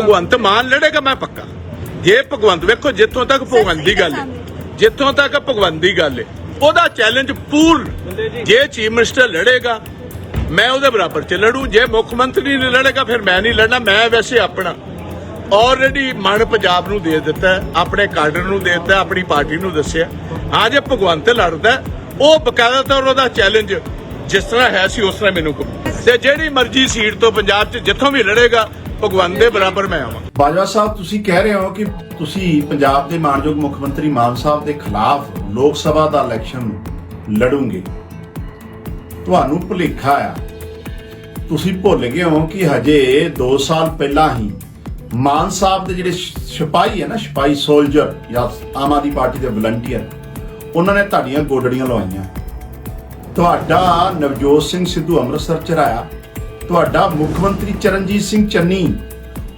ਭਗਵੰਤ ਮਾਨ ਲੜੇਗਾ ਮੈਂ ਪੱਕਾ। ਜੇ ਭਗਵੰਤ ਵੇਖੋ ਜਿੱਥੋਂ ਤੱਕ ਭਗਵੰਤ ਦੀ ਗੱਲ ਹੈ ਜਿੱਥੋਂ ਤੱਕ ਭਗਵੰਤ ਦੀ ਗੱਲ ਹੈ ਉਹਦਾ ਚੈਲੰਜ ਪੂਰਨ ਜੇ। ਚੀਫ ਮਿਨਿਸਟਰ ਲੜੇਗਾ ਮੈਂ ਉਹਦੇ ਬਰਾਬਰ ਚ ਲੜੂ। ਜੇ ਮੁੱਖ ਮੰਤਰੀ ਨੇ ਲੜੇਗਾ ਫਿਰ ਮੈਂ ਨਹੀਂ ਲੜਨਾ ਮੈਂ ਵੈਸੇ ਆਪਣਾ ਆਲਰੇਡੀ ਮਨ ਪੰਜਾਬ ਨੂੰ ਦੇ ਦਿੱਤਾ ਆਪਣੇ ਕਾਡਰ ਨੂੰ ਦੇ ਦਿੱਤਾ ਆਪਣੀ ਪਾਰਟੀ ਨੂੰ ਦੱਸਿਆ ਹਾਂ। ਜੇ ਭਗਵੰਤ ਲੜਦਾ ਉਹ ਬਕਾਇਦਾ ਤੌਰ ਉਹਦਾ ਚੈਲੰਜ ਜਿਸ ਤਰ੍ਹਾਂ ਹੈ ਸੀ ਉਸ ਤਰ੍ਹਾਂ ਮੈਨੂੰ ਕਹੋ ਤੇ ਜਿਹੜੀ ਮਰਜ਼ੀ ਸੀਟ ਤੋਂ ਪੰਜਾਬ 'ਚ ਜਿੱਥੋਂ ਵੀ ਲੜੇਗਾ ਭਗਵੰਤ ਦੇ ਬਰਾਬਰ ਮੈਂ ਆਵਾਂ। ਬਾਜਵਾ ਸਾਹਿਬ, ਤੁਸੀਂ ਕਹਿ ਰਹੇ ਹੋ ਕਿ ਤੁਸੀਂ ਪੰਜਾਬ ਦੇ ਮਾਨਯੋਗ ਮੁੱਖ ਮੰਤਰੀ ਮਾਨ ਸਾਹਿਬ ਦੇ ਖਿਲਾਫ ਲੋਕ ਸਭਾ ਦਾ ਇਲੈਕਸ਼ਨ ਲੜੋਗੇ। ਤੁਹਾਨੂੰ ਭੁਲੇਖਾ ਆ। ਤੁਸੀਂ ਭੁੱਲ ਗਏ ਹੋ ਕਿ ਹਜੇ 2 ਸਾਲ ਪਹਿਲਾਂ ਹੀ ਮਾਨ ਸਾਹਿਬ ਦੇ ਜਿਹੜੇ ਸ਼- ਸਿਪਾਹੀ ਹੈ ਨਾ, ਸਿਪਾਹੀ ਸੋਲਜਰ ਜਾਂ ਆਮ ਆਦਮੀ ਪਾਰਟੀ ਦੇ ਵਲੰਟੀਅਰ ਉਹਨਾਂ ਨੇ ਤੁਹਾਡੀਆਂ ਗੋਡੜੀਆਂ ਲਵਾਈਆਂ। ਤੁਹਾਡਾ ਨਵਜੋਤ ਸਿੰਘ ਸਿੱਧੂ ਅੰਮ੍ਰਿਤਸਰ ਚਰਾਇਆ ਤੁਹਾਡਾ ਮੁੱਖ ਮੰਤਰੀ ਚਰਨਜੀਤ ਸਿੰਘ ਚੰਨੀ,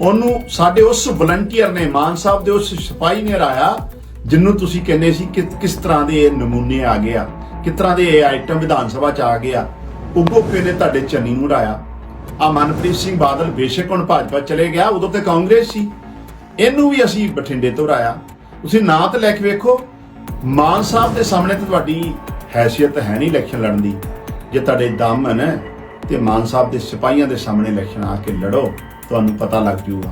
ਉਹਨੂੰ ਸਾਡੇ ਉਸ ਵਲੰਟੀਅਰ ਨੇ, ਮਾਨ ਸਾਹਿਬ ਦੇ ਉਸ ਸਿਪਾਹੀ ਨੇ ਰਾਇਆ ਜਿੰਨੂੰ ਤੁਸੀਂ ਕਹਿੰਦੇ ਸੀ ਕਿ ਕਿਸ ਤਰ੍ਹਾਂ ਦੇ ਇਹ ਨਮੂਨੇ ਆ ਗਏ ਆ, ਕਿਸ ਤਰ੍ਹਾਂ ਦੇ ਇਹ ਆਈਟਮ ਵਿਧਾਨ ਸਭਾ ਚ ਆ ਗਏ ਆ ਉਗੋਪੇ ਨੇ ਤੁਹਾਡੇ ਚੰਨੀ ਨੂੰ ਹਰਾਇਆ? ਆ ਮਨਪ੍ਰੀਤ ਸਿੰਘ ਬਾਦਲ ਬੇਸ਼ੱਕ ਹੁਣ ਭਾਜਪਾ ਚਲੇ ਗਿਆ, ਉਦੋਂ ਤੇ ਕਾਂਗਰਸ ਸੀ, ਇਹਨੂੰ ਵੀ ਅਸੀਂ ਬਠਿੰਡੇ ਤੋਂ ਹਰਾਇਆ। ਤੁਸੀਂ ਨਾਂ ਤੇ ਲੈ ਕੇ ਵੇਖੋ, ਮਾਨ ਸਾਹਿਬ ਦੇ ਸਾਹਮਣੇ ਤੇ ਤੁਹਾਡੀ ਹੈਸੀਅਤ ਹੈ ਨਹੀਂ ਇਲੈਕਸ਼ਨ ਲੜਨ ਦੀ, ਜੇ ਤੁਹਾਡੇ ਦਮ ਹੈ ਤੇ ਮਾਨ ਸਾਹਿਬ ਦੇ ਸਿਪਾਹੀਆਂ ਦੇ ਸਾਹਮਣੇ ਇਲੈਕਸ਼ਨ ਆ ਕੇ ਲੜੋ, ਤੁਹਾਨੂੰ ਪਤਾ ਲੱਗ ਜੂਗਾ।